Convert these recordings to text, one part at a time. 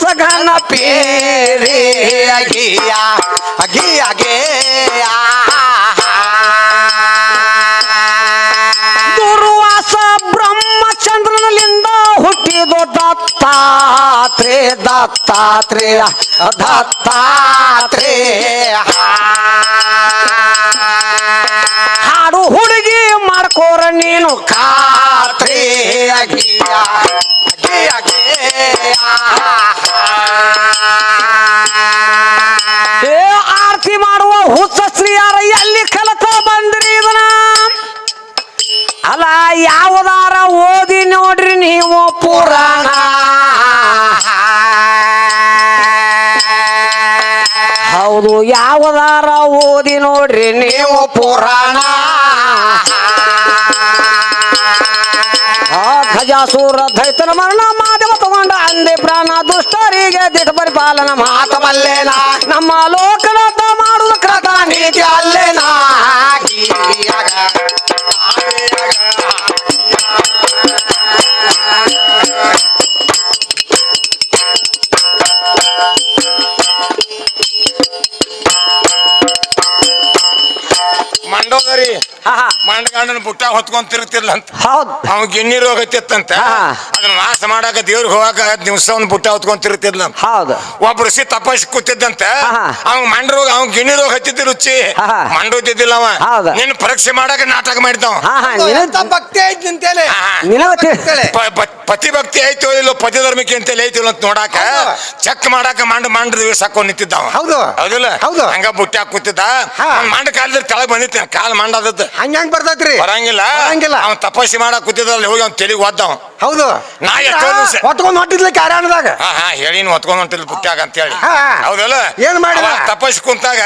ಸಗನ ಪೇರೆ, ಅಗಿಯ ಅಗಿ ಅಗೆಯ. ದುರ್ವಾಸ ಬ್ರಹ್ಮಚಂದ್ರನಲ್ಲಿಂದ ಹುಟ್ಟಿದು ದತ್ತಾತ್ರೇ ದತ್ತಾತ್ರೇಯ ದತ್ತಾತ್ರೇಯ. ಹಾಡು ಹುಡುಗಿ ಮಾಡ್ಕೋರ ನೀನು, ಕಾತ್ರೇಯ, ಅಗಿಯ. ಪುರಾಣ. ಆ ಗಜಾಸೂರ ದೈತನ ಮರಣ ಮಾಧ್ಯಮ ತಗೊಂಡ ಅಂದೆ ಪ್ರಾಣ ದುಷ್ಟರಿಗೆ ದಿಟ ಪರಿಪಾಲನ ಮಾತ ಮಾತ ನಮ್ಮ ಲೋಕನಾಥ ಮಾಡುವ ಕ್ರತ ನೀತಿ ಅಲ್ಲೇನ? ಮಂಡೋದರಿ ಹಾ ಮಂಡಗಂಡನ ಬುಟ್ಟ ಹೊತ್ಕೊಂಡ್ ತಿರುಗ್ತಿರ್ಲ ಅಂತ ಹೌದು. ಅವ್ ಗಿಣ್ಣಿ ರೋಗ ಹಾ. ಅದನ್ನ ನಾಶ ಮಾಡಾಕ ದೇವ್ರಿಗೆ ಹೋಗಾಕ ದಿವಸ ಒಂದ್ ಬುಟ್ಟ ಹೊತ್ಕೊಂಡ್ ಅಂತ ಹೌದು. ಒಬ್ಬ ಋಷಿ ತಪಸ್ ಕೂತಿದ್ದಂತ ಹಾ. ಅವ್ ಮಂಡ ರೋಗ ಅವ್ ಗಿಣ್ಣಿ ರೋಗ ಹತ್ತಿದ್ದ ರುಚಿ. ಹಾ. ಹೌದು. ನಿನ್ನ ಪರೀಕ್ಷೆ ಮಾಡಾಕ ನಾಟಕ ಮಾಡಿದ್ದವ. ಹಾ ಹಾ. ಎಂತ ನಿನಗ್ ಭಕ್ತಿ ಐತಿ ನಿನಗ ಪ- ಪ- ಪತಿ ಭಕ್ತಿ ಐತೋ ಇಲ್ಲೋ ಪತಿ ಧರ್ಮಕ್ಕೆ ಅಂತ ಐತಿಲ್ಲ ಅಂತ ನೋಡಾಕ ಹೌದು. ಚೆಕ್ ಮಾಡಾಕ ಮಂಡ ಮಂಡ್ ದಿವಸ ಹಾಕೊಂಡ್ ನಿಂತಿದ್ದಾವ. ಹೌದು. ಹೌದಿಲ್ಲ? ಹೌದು. ಹಂಗ ಬುಟ್ಟಿ ಕೂತಿದ್ದ. ಹಾ. ಮಂಡ ಕಾಲದಲ್ಲಿ ತೆಳಗ್ ಬಂದಿತ್ತ ಕಾಲ್ ಹಂಗ ಹೆಂಗ್ ಬರ್ತೈತ್ರಿ ಬರಂಗಿಲ್ಲ. ಬರಂಗಿಲ್ಲ. ಅವ್ನ ತಪಸ್ಸಿ ಮಾಡಕ್ ಕೂತಿದ್ರಲ್ಲಿ ಹೋಗಿ ಅವ್ನ್ ತೆಲಿಗೆ ಒದ್ದವ ಹೌದು. ನಾ ಎಷ್ಟೋ ದಿವ್ಸ- ಹೊತ್ಕೊಂಡ್ ಹೊಟ್ಟಿದ್ಲಿ ಕಾರ್ಯಾಣದಾಗ ಹಾ ಹಾ ಹೇಳಿನ ಹೊತ್ಕೊಂಡ್ ಹೊಂಟಿಲ್ ಬುಟ್ಟ್ಯಾಗ ಅಂತ ಹೇಳಿ ಹಾ. ಹೌದಲ್ಲ? ಏನ್ ಮಾಡಿದ? ಅವ ತಪಸ್ಸಿ ಕುಂತಾಗ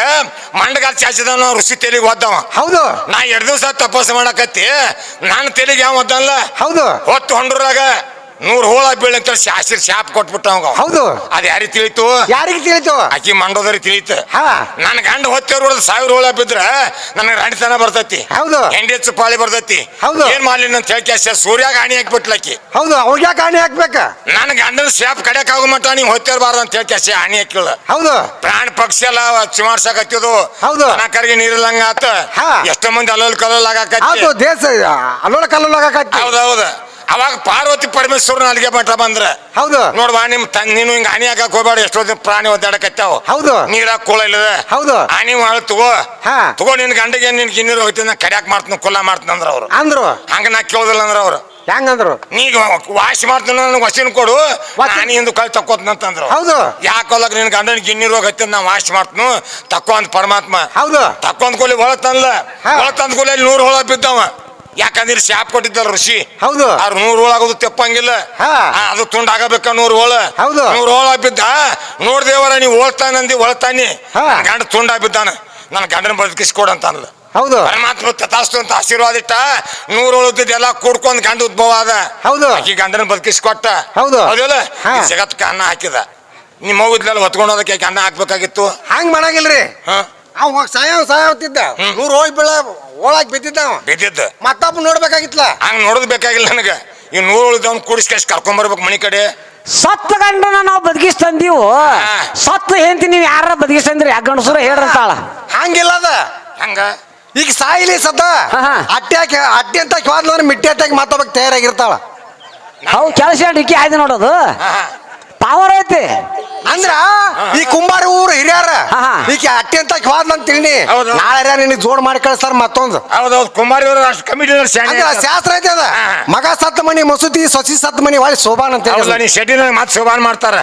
ಮಂಡಗಾಲ್ ಚಾಚಿದವ ಋಷಿ ತೆಲಿಗೆ ಒದ್ದವ. ಹೌದು. ನಾ ಎರಡ್ ದಿವ್ಸ ತಪಸ್ಸು ಮಾಡಕತ್ತಿ. ನಾನು ತೆಲಿಗೆ ಯಾವ ಒದ್ದಲ್ಲ ಹೌದು. ಹೊತ್ತು ಹೊಂಡ್ರಾಗ ನೂರ್ ಹೋಳ ಬೀಳ ಅಂತ ಶಾಸ್ತ್ರ ಶಾಪ್ ಕೊಟ್ಬಿಟ್ಟ ಅವಂಗ. ಹೌದು. ಅದ್ ಯಾರಿಗೆ ತಿಳಿತು? ಯಾರಿಗೆ ತಿಳಿತು? ಅಕ್ಕಿ ಮಂಡೋದರಿ ತಿಳಿತು. ನನ್ ಗಂಡ ಹೊತ್ತಿರ ಸಾವಿರ ಹೋಳ ಬಿದ್ರ ನನಗೆ ರಾಣಿತನ ಬರ್ತೈತಿ. ಹೌದು. ಹೆಂಡಿ ಹೆಚ್ಚು ಪಾಳಿ ಬರ್ತೈತಿ. ಹೌದು. ಏನ್ ಮಾಡ್ಲಿ ಅಂತ ಹೇಳಿ ಸೂರ್ಯಾಗ ಆಣಿ ಹಾಕ್ಬಿಟ್ಲಕ್ಕಿ ಹೌದು ಅವ್ರಿಗೆ ಹಾನಿ ಹಾಕ್ಬೇಕ? ನನ್ ಗಂಡನ ಶಾಪ್ ಕಡೆಕ್ ಆಗೋ ಮಟ್ಟ ನೀವು ಹೊತ್ತೇರ್ಬಾರ್ದು ಅಂತ ಹೇಳಿ ಹಾನಿ ಆಣಿ ಹಾಕಿಲ್ಲ ಹೌದು. ಪ್ರಾಣ ಪಕ್ಷಿ ಎಲ್ಲ ಚಿಮಾರ್ಸಕತ್ತಿದ್ದು ಹೌದು. ಕರಿಗೆ ನೀರಿಲ್ಲಂಗ ಆತ. ಎಷ್ಟೋ ಮಂದಿ ಅಲ್ಲೋಲ್ ಕಲ್ಲೋಲ್ ಆಗಾಕತ್ತಿ. ಹೌದು ದೇಶ ಅಲ್ಲೋಳ ಹೌದು ಹೌದೌದು. ಅವಾಗ ಪಾರ್ವತಿ ಪರಮೇಶ್ವರನ ಅಲ್ಲಿಗೆ ಮಠ ಬಂದ್ರ. ಹೌದು. ನೋಡ್ವಾ ನಿಮ್ ತನ್ ನೀನು ಹಿಂಗ ಆನಿ ಹಾಕಕ್ ಹೋಗ್ಬೇಡ ಎಷ್ಟೋ ದಿನ ಪ್ರಾಣಿ ಒದ್ದಾಡಕತ್ತಾವ. ಹೌದು. ನೀರಾಗ ಕುಳ ಇಲ್ಲದ. ಹೌದು. ಆನಿ ಮಾಡ ತಗೋ. ಹಾ. ತಗೋ ನಿನ್ ಗಂಡಿಗೆ ನಿನ್ ಗಿನ್ನೀರ್ ಹೋಗ್ತೀನಿ ಕಡ್ಯಾಕ್ ಮಾಡ್ತೀನಿ ಕುಲ್ಲ ಮಾಡ್ತೀನಿ ಅಂದ್ರ ಅವ್ರು. ಅಂದ್ರು. ಹಂಗ ನಾ ಕೇಳೋದಿಲ್ಲ ಅಂದ್ರ ಅವ್ರು. ಹೆಂಗಂದ್ರು? ನೀ ವಾಶ್ ಮಾಡ್ತೀನಿ ನನಗೆ ವಸಿನ ಕೊಡು. ವಚನ- ಎಂದು ಕೈ ತಕ್ಕೋತ್ನಂತಂದ್ರು ಹೌದು. ಯಾಕೊಲ್ಲಕ್ ನಿನ್ ಗಂಡನ ಗಿನ್ನೀರ್ ರೋಗ ಹತ್ತಿ ನಾ ವಾಶ್ ಮಾಡ್ತೀನಿ. ತಕ್ಕೋ ಅಂತ ಪರಮಾತ್ಮ. ಹೌದು. ತಕ್ಕೊಂದ್ ಕೂಲಿ ಒಳ ತಂದ್ಲ. ಒಳ ತಂದ್ ಕೂಲಿ ನೂರು ಹೊಳ ಬಿದ್ದವ. ಯಾಕಂದ್ರೆ ಶಾಪ್ ಕೊಟ್ಟಿದ್ದಲ್ಲ ಋಷಿ. ಹೌದು. ಅವ್ರ ನೂರು ಹೋಳ ಆಗೋದು ತೆಪ್ಪಂಗಿಲ್ಲ. ಹಾ. ಆ, ಅದು ತುಂಡ ಆಗಬೇಕ ನೂರು ಹೋಳ. ಹೌದು. ನೂರು ಹೋಳ ಬಿದ್ದ ನೋಡ್ದೇವರ ನೀವು ಓಳ್ತಾನಂದಿ ಒಳ್ತಾನಿ ಹಾ. ನನ್ ಗಂಡ ತುಂಡ ಬಿದ್ದಾನ ನನ್ನ ಗಂಡನ ಬದುಕಿಸ್ಕೊಡ ಅಂತ ಅನ್ಲ ಹೌದು. ಪರಮಾತ್ಮ ತಥಾಸ್ತು ಅಂತ ಆಶೀರ್ವಾದ ಇಟ್ಟ ನೂರು ಉಳಿದಿದ್ದು ಎಲ್ಲ ಕೂಡ್ಕೊಂಡ್ ಗಂಡ ಉದ್ಭವ ಅದ ಹೌದು. ಈ ಗಂಡನ ಬದುಕಿಸ್ಕೊಟ್ಟ. ಹೌದು. ಹೌದಲ್ಲ? ಹಾ. ಈ ಜಗತ್ಕ ಅನ್ನ ಹಾಕಿದ. ನಿಮ್ಮ ಹೋಗಿದ್ಲಲ್ಲ ಹೊತ್ಕೊಂಡೋದಕ್ಕೆ ಆಕೆ ಅನ್ನ ಹಾಕ್ಬೇಕಾಗಿತ್ತು? ಹಂಗ್ ಮಾಡಂಗಿಲ್ರಿ. ಹಾ. ಅವ ಸಾಯವ್ ಸಾಯವತ್ತಿದ್ದ. ನೂರು ಹೋಗಿ ಬೀಳ ಒಳಗ್ ಬಿದ್ದಿದ್ದ ಅವ. ಬಿದ್ದಿದ್ದು. ಮತ್ತೊಬ್ಬ ನೋಡ್ಬೇಕಾಗಿತ್ಲ ಹಂಗ ನೋಡೋದ್ ಬೇಕಾಗಿಲ್ಲ ನನಗ. ಈ ನೂರು ಉಳಿದವ್ನ ಕೂಡಿಸ್ಕೇಶ್ ಕರ್ಕೊಂಡ್ ಬರ್ಬೇಕು ಮನಿ ಕಡೆ? ಸತ್ತ ಗಂಡನ ನಾವು ಬದುಕಿಸ್ತಂದೀವು. ಸತ್ತ ಹೆಂತಿ ನೀವು ಯಾರ ಬದುಕಿಸ್ತಂದ್ರಿ? ಆ ಗಂಡಸರು ಹೇಳ್ರಂತಾಳ. ಹಂಗಿಲ್ಲ ಅದ. ಹಂಗ? ಈಗ ಸಾಯಿಲಿ ಸದ್ದ. ಅಟ್ಟಿ ಹಾಕಿ ಅಟ್ಟಿ ಅಂತ ಹೋದ್ಲಂದ್ರೆ ಮಿಟ್ಟಿ ಅಟ್ಟಾಗಿ ಮತ್ತೊಬ್ಬಕ್ ತಯಾರಾಗಿರ್ತಾಳ. ಅವು ಕೆಲಸ ಡಿಕ್ಕಿ ಆಯ್ತು ನೋಡೋದು. ಪವರ್ ಐತಿ. ಅಂದ್ರ ಈ ಕುಂಬಾರ ಊರು ಹಿರಿಯಾರ. ಈಗ ಅಟ್ಟಿ ಅಂತ ಹೋದ್ಲಂತ ತಿಳಿ ಹೌದು. ನಾಳೆ ನಿನಗೆ ಜೋಡ್ ಮಾಡಿ ಕಳಿಸ್ತಾರ ಮತ್ತೊಂದು. ಹೌದೌದು ಕುಮಾರಿ ಅವರು ಅಷ್ಟು ಕಮಿಟಿ ಅಂದ್ರ ಶಾಸ್ತ್ರ ಐತೆ ಅದ. ಹಾ. ಮಗ ಸತ್ತ ಮನಿ ಮಸೂತಿ ಸಸಿ ಸತ್ತ ಮನಿ ಒಳ್ಳೆ ಶೋಭಾನ್ ಅಂತ ಹೇಳಿ. ಹೌದಲ್ಲ ನೀ ಶೆಟ್ಟಿನ ಮತ್ತೆ ಶೋಭಾನ್ ಮಾಡ್ತಾರ.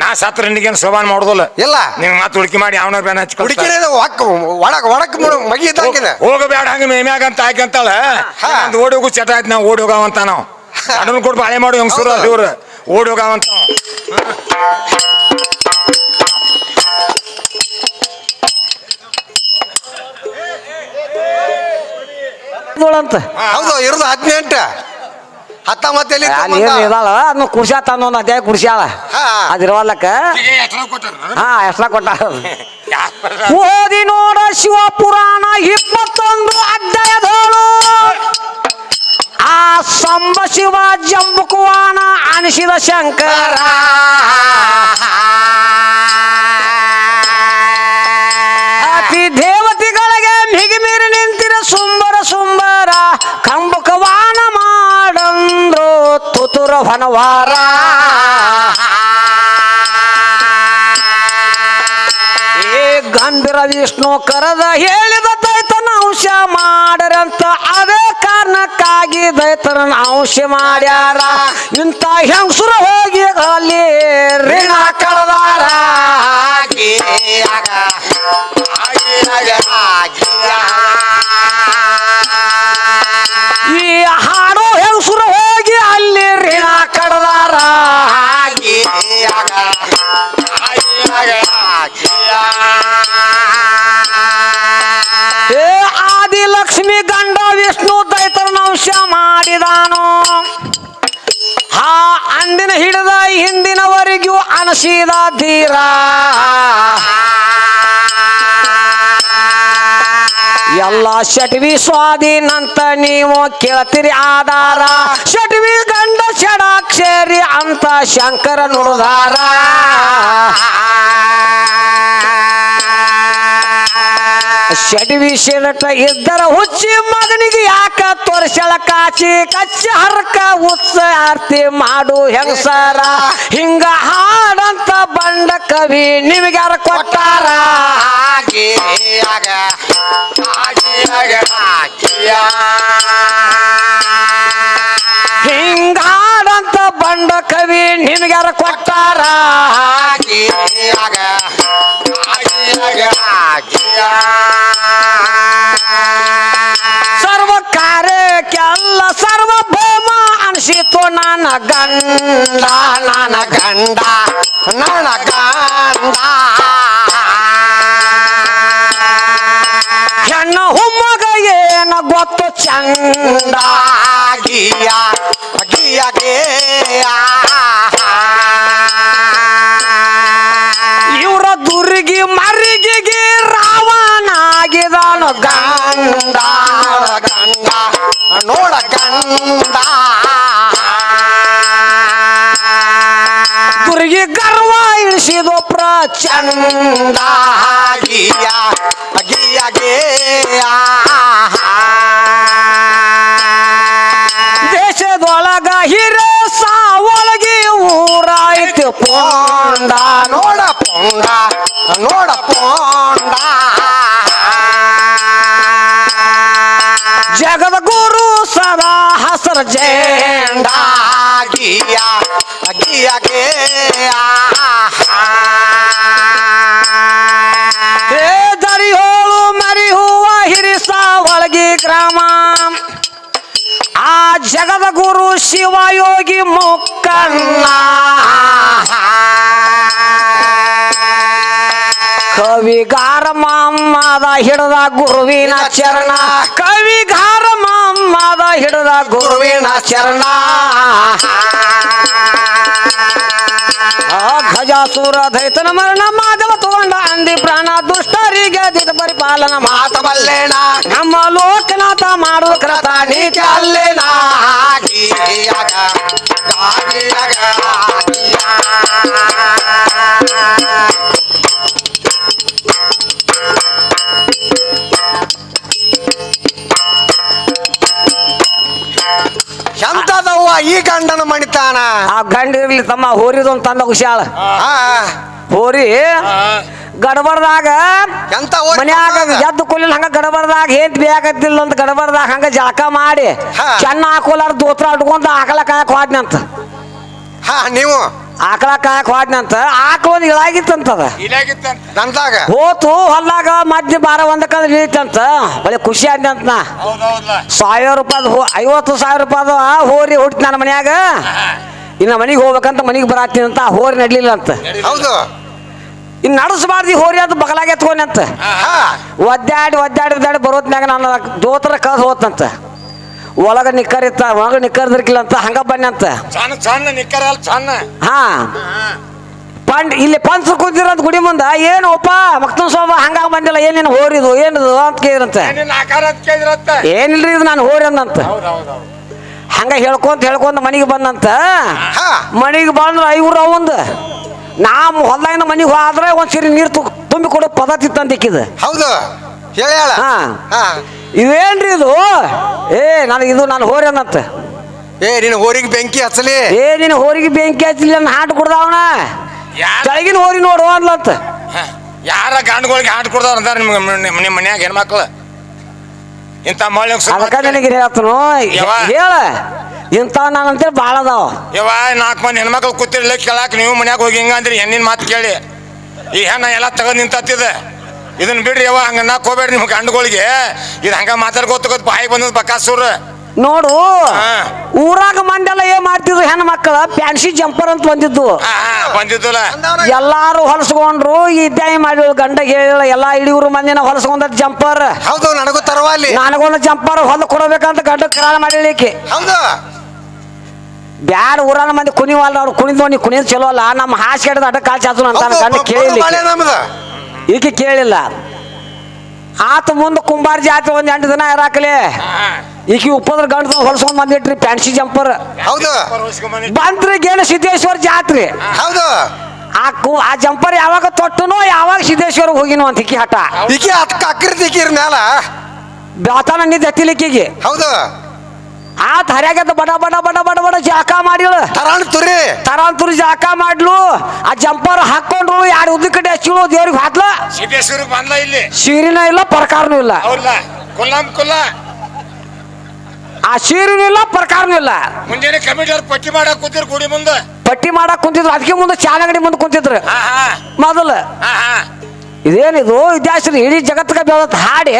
ನಾ ಸತ್ರ ನಿನಗೇನು ಶೋಭಾನ್ ಮಾಡೋದಿಲ್ಲ. ಇಲ್ಲ. ನೀವು ಮತ್ತೆ ಹುಡುಕಿ ಮಾಡಿ ಅವನ ಬೇನ ಹುಡುಕಿನ ಹುಡುಕಿ ಒಡಕ್ ಒಡಕ್ ಮಗಿ ಇದ್ದಂಗಿದೆ ಹೋಗಬೇಡ ಹಂಗ ಮೇಮ್ಯಾಗ ಅಂತ ಹಾಕಂತಾಳ ಹಾ. ಒಂದು ಓಡಿ ಹೋಗು ಚಟ ಆಯ್ತು ನಾವು ಓಡಿ ಹೋಗವಂತ ನಾವು. ಅದನ್ನ ಕೊಟ್ಟು ಬಾಳೆ ಮಾಡು ಹೆಂಗ್ ಸುರ ಇವ್ರು. ಓಡಿ ಹೋಗವಂತ ಅಂತ. ಹೌದು ಇರೋದು ಹದಿನೆಂಟು. ಹತ್ತೊಂಬತ್ತಲ್ಲಿ ನೀರು ಇದಾಳ? ಅದನ್ನ ಕುರ್ಸ್ಯಾ ತಂದ ಒಂದು ಅಧ್ಯಾಯ ಕುರ್ಸ್ಯಾಳ. ಅದಿರುವಲ್ಲಕ್ಕ ಹಾ. ಎಷ್ಟ ಕೊಟ್ಟ ಓದಿ ನೋಡ ಶಿವ ಪುರಾಣ ಇಪ್ಪತ್ತೊಂದು ಅಧ್ಯಾಯದೋಳು ಆ ಸಂಬ ಶಿವ ಜಂಬುಕುವಾನ ಅನಿಸಿದ ಶಂಕರ. ಅತಿ ದೇವತೆಗಳಿಗೆ ಮಿಗಿಮೀರಿ ನಿಂತಿರ ಸುಂಬರ ಸುಂಬರ ಕಂಬುಕವಾನ ಮಾಡಂದ್ರು ತುತುರ ಹೊನವಾರ. ಏ ಗಂಭೀರ ವಿಷ್ಣು ಕರದ ಹೇಳಿದ ತೈತನ ಅಂಶ ಮಾಡರಂತ ಅದೇ ಕಾರಣಕ್ಕಾಗಿ ದೈತನ ಅಂಶ ಮಾಡ್ಯಾರ. ಇಂಥ ಹೆಂಗಸುರ ಹೋಗಿ ಅಲ್ಲಿ ಋಣ ಕಳೆದಾರ. ಈ ಮಾಡಿದಾನು? ಆ ಅಂದಿನ ಹಿಡಿದ ಹಿಂದಿನವರೆಗೂ ಅನಸಿದ ಧೀರ. ಎಲ್ಲ ಷಟ್ವಿ ಸ್ವಾಧೀನಂತ ನೀವು ಕೇಳ್ತೀರಿ ಆಧಾರ. ಷಟ್ವಿ ಗಂಡ ಷಡಾಕ್ಷರಿ ಅಂತ ಶಂಕರ ನುಡಿದಾರ. ಶಟ್ವಿ ಶಿರಟ ಇದ್ದರ ಹುಚ್ಚಿ ಮಗನಿಗೆ ಯಾಕ ತೋರ್ಸಳ ಕಾಚಿ ಕಚ್ಚಿ ಹರ್ಕ ಉತ್ಸ ಆರ್ತಿ ಮಾಡು ಹೆಂಗಸರ? ಹಿಂಗ ಹಾಡಂತ ಬಂಡ ಕವಿ ನಿಮಗ್ಯಾರ ಕೊಟ್ಟಾರ? ಹಿಂಗ ಹಾಡಂತ ಬಂಡ ಕವಿ ನಿಮಗ್ಯಾರ ಕೊಟ್ಟಾರ? ಸರ್ವ ಗಂಡ ನನ್ನ ಗಂಡ ನನ್ನ ಗಂಡ ಹೆಣ್ಣು ಹುಮ್ಮಗ ಏನ ಗೊತ್ತು ಚಂದ, ಗಿಯ ಗಿಯ ಇವರ ದುರ್ಗಿ ಮರಿಗಿಗೆ ರಾವಣಾಗಿದನು. ಗಂಡ ಗಂಡ ನೋಡ ಗಂಡ ಇಳಿಸಿದು ಪ್ರಚಂಡ ಗಿಯ ಗಿಯ ದೇಶದೊಳಗ ಹಿರೋ ಸಾವೊಳಗಿ ಊರಾಯ್ತು ಪೋಂಡ ನೋಡ ಪೋಂಡ ನೋಡ ಆ ಜಗದ ಗುರು ಶಿವಯೋಗಿ ಮುಕ್ಕಣ್ಣ ಕವಿಗಾರ ಮಮ್ಮದ ಹಿಡದ ಗುರುವಿನ ಚರಣ. ಕವಿಗಾರ ಮಮ್ಮದ ಹಿಡದ ಗುರುವಿನ ಚರಣ. ಗಜಾಸುರ ದೈತನ ಮರಣ ಮಾಧವ ತಗೊಂಡ ಅಂದಿ ಪ್ರಾಣ ದುಷ್ಟರಿಗೆ ದಿಟ ಪರಿಪಾಲನ ಮಾತ ಬಲ್ಲೇಣ. ನಮ್ಮ ಲೋಕನಾಥ ಮಾಡುವ ಕ್ರತ ನೀತಿ ಅಲ್ಲೇನ ಈ ಗಂಡನ ಮಣಿತಾನ? ಆ ಗಂಡ ಇರ್ಲಿ ತಮ್ಮ ಹೋರಿದೊಂದು ತಂದ ಹುಷಾಳ ಆ, ಹೋರಿ ಗಡಬಡದಾಗ ಎಂತ ಹೋರಿ ಮನ್ಯಾಗ? ಎದ್ದು ಕೊಲ್ಲಿಲ್ಲ ಹಂಗ ಗಡಬಡದಾಗ ಏನ್ ಬೇಕಾತಿಲ್ಲ ಅಂತ ಗಡಬಡದಾಗ ಹಂಗ ಜಳಕ ಮಾಡಿ ಹಾ. ಚೆನ್ನ ಹಾಕೋಲಾರ ದೋತ್ರ ಆಕಳ ಕಾಯಕ್ ಹೋದ್ನಂತ ಹಾ ನೀವು ಆಕಳ ಕಾಯಕ್ ಹೋದ್ನಂತ ಆಕಳ ಒಂದು ಇಳಾಗಿತ್ತಂತದ ನಂದಾಗ? ಹೋತು ಹೊಲ್ದಾಗ ಮಧ್ಯ ಬಾರ ಒಂದಕ್ಕಂದ್ರೆ ಇಳಿತಂತ. ಒಳ್ಳೆ ಖುಷಿ ಆದ್ನಂತ ನಾ ಹೌದೌದ್ಲ. ಸಾವಿರ ರೂಪಾಯ್ದು ಹೋ ಐವತ್ತು ಸಾವಿರ ರೂಪಾಯಿ ಆ ಹೋರಿ ಹುಟ್ಟಿ ನನ್ನ ಮನ್ಯಾಗ. ಇನ್ನು ಮನೆಗೆ ಹೋಗ್ಬೇಕಂತ ಮನೆಗೆ ಬರಾತೀನಿ ಅಂತ ಆ ಹೋರಿ ನಡ್ಲಿಲ್ಲ. ಅಂತ ಹೌದು. ಇನ್ನು ನಡೆಸಬಾರ್ದು ಹೋರಿ ಅಂತ ಬಗಲಾಗೆ ಎತ್ಕೊಂಡಂತ ಒದ್ದಾಡಿ ಒದ್ದಾಡಿ ಒದ್ದಾಡಿ ಬರೋತ್ನಾಗ ನಾನು ದೋತ್ರ ಕಳ್ದು ಹೋತಂತ ಒಳಗ ನಿಕ್ಕರಿತ್ತ ಒಳಗ ನಿಕ್ಕರ್ದಿರ್ಕಿಲ್ಲ ಅಂತ ಹಂಗ ಬನ್ನಿ ಅಂತ. ಸಣ್ಣ ಸಣ್ಣ ನಿಕ್ಕರ ಅಲ್ಲ ಸಣ್ಣ ಹಾ. ಪಂಡ್ ಇಲ್ಲಿ ಪಂಚ ಕೂತಿರಂತ ಗುಡಿ ಮುಂದ ಏನು ಒಪ್ಪ ಮಕ್ತನ್ ಸೋಮ ಹಂಗ ಬಂದಿಲ್ಲ ಏನೇನು ಹೋರಿದು ಏನಿದು ಅಂತ ಕೇಳಿದ್ರತ್ತ ಏನಿಲ್ರಿ ಇದು ನಾನು ಹೋರಿ ಅಂದಂತ. ಹಂಗ ಹೇಳ್ಕೊಂತ ಹೇಳ್ಕೊಂತ ಮನೆಗೆ ಬಂದಂತ. ಮನೆಗೆ ಬಂದ್ರ ಐವ್ರು ಅವಂದ. ನಾಮ್ ಹೊಲ್ದಾಗಿನ ಮನೆಗೆ ಹೋದ್ರೆ ಒಂದ್ ಸರಿ ನೀರು ತುಂಬಿ ಕೊಡೋ ಪದ ತಿತ್ತಂತ ಇಕ್ಕಿದ ಹೌದು. ಹೇಳ ಹಾ. ಇವೇನ್ರಿ ಇದು? ಏ ನನಗೆ ಇದು ನಾನು ಹೋರಿ ಏ ನಿನ್ನ ಹೋರಿಗೆ ಬೆಂಕಿ ಹಚ್ಚಲಿ? ಏ ನಿನ್ನ ಹೋರಿಗೆ ಬೆಂಕಿ ಹಚ್ಚಲಿ ನನ್ನ ಹಾಟ್ ಕೊಡ್ದಾವಣ ಕೆಳಗಿನ ಹೋರಿ ನೋಡು ಅನ್ಲಂತ ಯಾರ ಗಂಡುಗಳಿಗೆ ಹಾಟ್ ಕೊಡ್ದವ್ರ ಅಂತ ನಿಮ್ಗೆ ನಿಮ್ಮ ನಿಮ್ಮ ಮನ್ಯಾಗ ಹೆಣ್ಮಕ್ಳು? ಇಂಥ ಮಳೆ ಅದಕ್ಕ ನನಗೆ ಹೇಳ್ತನು. ಹೇಳ. ಇಂಥವ್ ನಾನಂತೇಳಿ ಭಾಳ ಅದಾವ. ಯವ್ವ ನಾಲ್ಕು ಮಂದಿ ಹೆಣ್ಮಕ್ಳು ಕೂತಿರ್ಲಿ ಕೇಳಾಕ ನೀವು ಮನ್ಯಾಗ ಹೋಗಿ ಹಿಂಗ ಅಂದ್ರಿ ಹೆಣ್ಣಿನ ಮಾತು ಕೇಳಿ. ಈ ಹೆಣ್ಣ ಎಲ್ಲ ತಗೊಂಡ್ ನಿಂತತ್ತಿದೆ. ಇದನ್ನ ಬಿಡ್ರಿ ಯಾವ ಹಂಗ ನಾಕ್ ಹೋಗ್ಬೇಡ್ರಿ ನಿಮ್ಮ ಗಂಡುಗಳಿಗೆ. ಇದು ಹಂಗ ಮಾತಾಡ್ಕೋತ ಬಾಯಿ ಬಂದದ ಬಕಾಸೂರ್ ನೋಡು. ಊರಾಗ ಮಂಡೆಲ್ಲ ಏನ್ ಮಾಡ್ತಿದ್ರು ಹೆಣ್ಣು ಮಕ್ಕಳ ಪ್ಯಾನ್ಸಿ ಜಂಪರ್ ಅಂತ ಬಂದಿದ್ದು. ಬಂದಿದ್ದಲ್ಲ. ಎಲ್ಲಾರು ಹೊಲಸ್ಕೊಂಡ್ರು ಇದ್ದೇ ಮಾಡಿ ಗಂಡ ಹೇಳಿಲ್ಲ ಎಲ್ಲಾ ಇಡೀವ್ರು ಮಂದಿನ ಹೊಲಸ್ಕೊಂಡ ಜಂಪರ್. ಹೌದು ನನಗೂ ತರವಾಲಿ ನನಗೊಂದು ಜಂಪರ್ ಹೊಲ ಕೊಡಬೇಕಂತ ಗಂಡ ಕರಾಳ ಮಾಡಿಲಿಕ್ಕೆ. ಹೌದು. ಬ್ಯಾಡ ಊರಾನ ಮಂದಿ ಕುಣಿವಲ್ಲ ಅವ್ರು ಕುಣಿದ್ ನೀ ಕುಣಿದ್ ಚಲೋ ಅಲ್ಲ. ನಮ್ಮ ಹಾಸಿಗೆ ಅಡ್ಡ ಕಾಲ್ ಚಾಚು ಅಂತ ಗಂಡ ಬ- ಈಕೆ ಕೇಳಿಲ್ಲ. ಆತ ಮುಂದೆ ಕುಂಬಾರ ಜಾತ್ರೆ ಒಂದ್ ಎಂಟು ದಿನ ಇರಾಕಲಿ. ಈಕಿ ಉಪ್ಪದ್ರ ಗಂಡ ಹೊಲಸ್ಕೊಂಡ್ ಬಂದಿಟ್ರಿ ಪ್ಯಾನ್ಸಿ ಜಂಪರ್. ಹೌದು. ಬಂತ್ರಿ ಗೇಣ ಸಿದ್ದೇಶ್ವರ ಜಾತ್ರೆ. ಹೌದು. ಆ ಕು ಆ ಜಂಪರ್ ಯಾವಾಗ ತೊಟ್ಟನೋ ಯಾವಾಗ ಸಿದ್ದೇಶ್ವರ ಹೋಗಿನೋ ಅಂತ ಈಕಿ ಹಠ. ಈಕಿ ಅಕ್ಕ ಅಕ್ಕಿರ್ತಿ ಈಕಿರ್ ಮ್ಯಾಲ ಬ್ಯಾತಾನ ನಿದ್ದೆ ಹತ್ತಿಲಿಕ್ಕಿಗೆ ಹೌದು. ಆತ ಹರ್ಯಾಗದ ಬಡ ಬಡ ಬಡ ಬಡ ಬಡ ಜಾಕ ಮಾಡಿಳು ತರಾಣ ತುರಿ. ತರಾಂತುರಿ ಜಾಕ ಮಾಡ್ಲು. ಆ ಜಂಪರ್ ಹಾಕೊಂಡ್ರು ಯಾರು ಉದ್ದ ಕಡೆ ಹಚ್ಚಿಳು ದೇವ್ರಿಗೆ ಹಾಕ್ಲ. ಸಿದ್ದೇಶ್ವರಿಗೆ ಬಂದ ಇಲ್ಲಿ. ಸೀರಿನೂ ಇಲ್ಲ ಪ್ರಕಾರನೂ ಇಲ್ಲ. ಕುಲ್ಲಂ ಕುಲ್ಲ. ಆ ಸೀರಿನೂ ಇಲ್ಲ ಪ್ರಕಾರನೂ ಇಲ್ಲ. ಮುಂಜಾನೆ ಕಮಿಟಿಯವ್ರು ಪಟ್ಟಿ ಮಾಡಕ್ ಕೂತಿರ್ ಗುಡಿ ಮುಂದೆ. ಪಟ್ಟಿ ಮಾಡಕ್ ಕುಂತಿದ್ರು ಅದಕ್ಕೆ ಮುಂದೆ ಚಾನಗಡಿ ಮುಂದೆ ಕುಂತಿದ್ರು. ಹಾ ಹಾ ಮೊದಲು. ಹಾ ಹಾ ಇದೇನಿದು ಇದ್ಯಾಶ್ರೀ ಇಡೀ ಜಗತ್ತಿಗೆ ಬೆಳತ್ ಹಾಡಿ.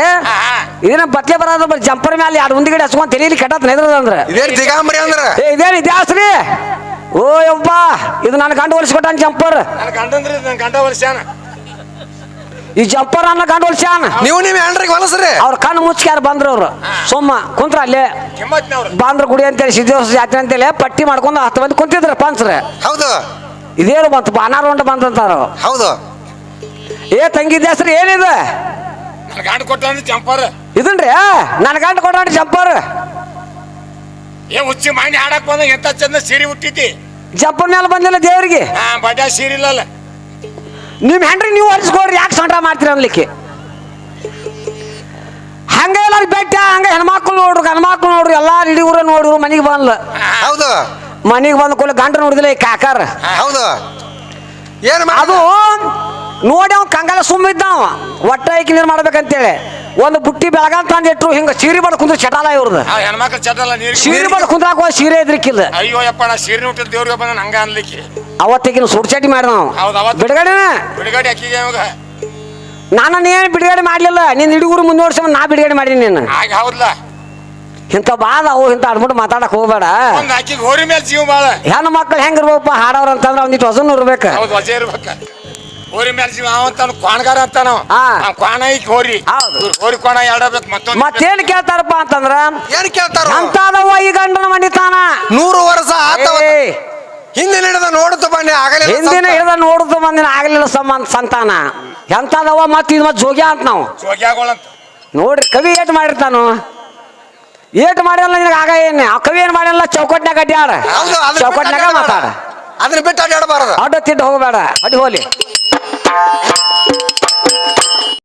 ಇದನ್ನ ಬತ್ಲೆ ಬರೋದ್ರ ಬರೀ ಜಂಪರ್ ಮೇಲೆ ಎರಡು ಮುಂದಿಗಡೆ ಹಚ್ಕೊಂಡ್ ತಲೀಲಿ ಕೆಟ್ಟ ನೆದ್ರದ ಅಂದ್ರೆ. ಇದೇನ್ ದಿಗಾಂಬರಿ ಅಂದ್ರ? ಏ ಇದೇನು ಇತಿಹಾಸ ರೀ? ಓ ಯಪ್ಪ ಇದು ನನ್ನ ಗಂಡ ಹೊಲಿಸ್ಕೊಟ್ಟ ಜಂಪರ್. ನನ್ನ ಗಂಡಂದ್ರಿ ನನ್ನ ಗಂಡ ವರ್ಷಾನ ಈ ಜಂಪರ್ ನನ್ನ ಗಂಡ ಹೊಲಿಸ್ಯಾನ. ನೀವು ಹೆಂಡ್ರಿಗೆ ಹೊಲಸ್ರಿ. ಅವ್ರ ಕಣ್ಣು ಮುಚ್ಕ್ಯಾರ ಬಂದ್ರು ಅವ್ರು. ಸುಮ್ಮ ಕುಂತ್ರ ಅಲ್ಲೇ. ಬಾಂದ್ರ ಗುಡಿ ಅಂತೇಳಿ ಸಿದ್ದೇಶ್ವರ ಜಾತ್ರೆ ಅಂತೇಳಿ ಪಟ್ಟಿ ಮಾಡ್ಕೊಂಡು ಹತ್ತು ಮಂದಿ ಕುಂತಿದ್ರು ಪಂಚ್ರೆ. ಹೌದು. ಇದೇನು ಬಂತು ಬಾನಾರ ಹೊಂಟ ಬಂತಂತಾರ. ಹೌದು. ಏ ತಂಗಿ ಹೆಸರು ಏನಿದೆ? ನನ್ನ ಗಂಡ ಕೊಟ್ಟಂದ್ರೆ ಜಂಪರ್ ಇದನ್ರಿ ನನ್ನ ಗಂಡ ಕೊಟ್ಟಾನ ಜಂಪರ್ ಏ ಹುಚ್ಚಿ ಮಾಡಿ ಹಾಡಕ್ ಬಂದ ಎಂತ ಚಂದ ಸೀರೆ ಹುಟ್ಟಿತಿ ಜಪ್ಪನ ಮೇಲೆ ಬಂದಿಲ್ಲ ದೇವ್ರಿಗೆ? ಹಾ ಬಡ ಸೀರೆ ಇಲ್ಲಲ್ಲ. ನಿಮ್ ಹೆಂಡ್ರಿ ನೀವು ಹೊಲಿಸ್ಕೊಡ್ರಿ ಯಾಕೆ ಸಂಟ ಮಾಡ್ತೀರ ಅನ್ಲಿಕ್ಕೆ? ಹಂಗ ಎಲ್ಲಾರು ಬೆಟ್ಟ ಹಂಗ ಹೆಣ್ಮಕ್ಳು ನೋಡ್ರು ಗಂಡ್ಮಕ್ಳು ನೋಡ್ರು ಎಲ್ಲಾ ಇಡೀ ಊರ ನೋಡ್ರು ಮನೆಗೆ ಬಂದ್ಲ. ಹೌದು. ಮನೆಗೆ ಬಂದ ಕೂಡಲೇ ಗಂಡ ನೋಡಿದಿಲ್ಲ ಈ ಕಾಕಾರ. ಹೌದು. ಏನು ಅದು ನೋಡಿ ಅವ್ನು ಕಂಗಾಲ ಸುಮ್ಮಿದ್ದಾವ ಒಟ್ಟ ಐಕಿ ನೀರು ಮಾಡ್ಬೇಕಂತೇಳಿ. ಒಂದು ಬುಟ್ಟಿ ಬೆಳಗಾಂ ತಂದಿಟ್ರು ಹಿಂಗ ಸೀರೆ ಬಡ ಕುಂದ್ರ ಚಟಾಲ ಇವ್ರದ್ದು ಆ ಹೆಣ್ಮಕ್ಳು ಚಟಲ್ಲ ನೀರು ಸೀರೆ ಬಡ್ ಕುಂದ್ರಾಕ ಹೋಗಿ ಸೀರೆ ಇದ್ರಿಕ್ಕಿಲ್ಲ ಅಯ್ಯೋ ಯಪ್ಪ ನಾ ಸೀರೆ ಹುಟ್ಟಿದ ದೇವ್ರಿಗೆ ಬಂದ ಹಂಗ ಅನ್ಲಿಕ್ಕೆ. ಅವತ್ತಿಗಿನ ಸುಡ್ಚಾಟಿ ಮಾಡಿದ ನಾವು ಹೌದು, ಅವತ್ತು. ಬಿಡುಗಡೆನ? ಬಿಡುಗಡೆ ಅಕ್ಕಿಗೆ ಇವಾಗ. ನಾನು ನೀನು ಬಿಡುಗಡೆ ಮಾಡ್ಲಿಲ್ಲ. ನಿನ್ನ ಹಿಡುಗರು ಮುಂದುವರ್ಸ ನಾ ಬಿಡುಗಡೆ ಮಾಡೀನಿ ನೀನು ಆಗ ಹೌದ್ಲ. ಇಂಥ ಬಾದ ಅವು ಇಂಥ ಅಡ್ಬಿಟ್ಟು ಮಾತಾಡಕ್ ಹೋಗ್ಬೇಡ. ಒಂದ್ ಅಕ್ಕಿಗೆ ಹೋರಿ ಮೇಲೆ ಜೀವ ಬಾಳ. ಹೆಣ್ಣು ಮಕ್ಕಳು ಹೆಂಗಿರ್ಬೇಕಪ್ಪ ಹಾಡೋರು ಅಂತಂದ್ರೆ ಅವ್ನಿಟ್ಟು ಹೊಸನು ಇರ್ಬೇಕು. ಹೌದು ವಜೆ ಇರ್ಬೇಕ. ಹೋರಿ ಮೇಲೆ ಜೀವ ಅವಂತಾನು ಕ್ವಾಣಗಾರ ಅಂತಾನ ಹಾ. ಕ್ವಾಣ ಈಗ ಹೋರಿ. ಹೌದು. ಇವ್ರ್ ಹೋರಿ ಕ್ವಾಣ ಎರಡಬೇಕು ಮತ್ತೊಂದು ಮತ್ತೇನ್ ಕೇಳ್ತಾರಪ್ಪ ಅಂತಂದ್ರ? ಏನ್ ಕೇಳ್ತಾರ? ಅಂತದವ ಈ ಗಂಡನ ಮನಿತಾನ ನೂರು ವರ್ಷ ಆತವ ಏ, ಹಿಂದೆ ನಡೆದ ನೋಡುತ್ತ ಬನ್ನಿ ಆಗಲೇ ಹಿಂದಿನ ಹಿಡಿದ ನೋಡುದು ಬಂದಿನ ಆಗಲಿಲ್ಲ ಸಂಬಂಧ ಸಂತಾನ. ಎಂತದವ ಮತ್ ಇದು ಮತ್ ಜೋಗ್ಯ ಅಂತ ನಾವು. ಜೋಗ್ಯಾಗಳಂತ ನೋಡ್ರಿ ಕವಿ ಏಟ್ ಮಾಡಿರ್ತಾನು. ಏಟ್ ಮಾಡಿಲ್ಲ ನಿನಗೆ ಆಗ ಏನ್? ಆ ಕವಿ ಏನ್ ಮಾಡಿಲ್ಲ ಚೌಕಟ್ನ್ಯಾಗ ಅಡ್ಯಾಡ. ಹೌದು ಅದನ್ನ ಮಾತಾಡ. ಅದನ್ನ ಬಿಟ್ಟು ಅಡ್ಡಾಡಬಾರದು ಅಡ್ಡ ತಿಂದು ಹೋಗಬೇಡ. ಅಡ್ಡಿ ಹೋಲಿ Thank you.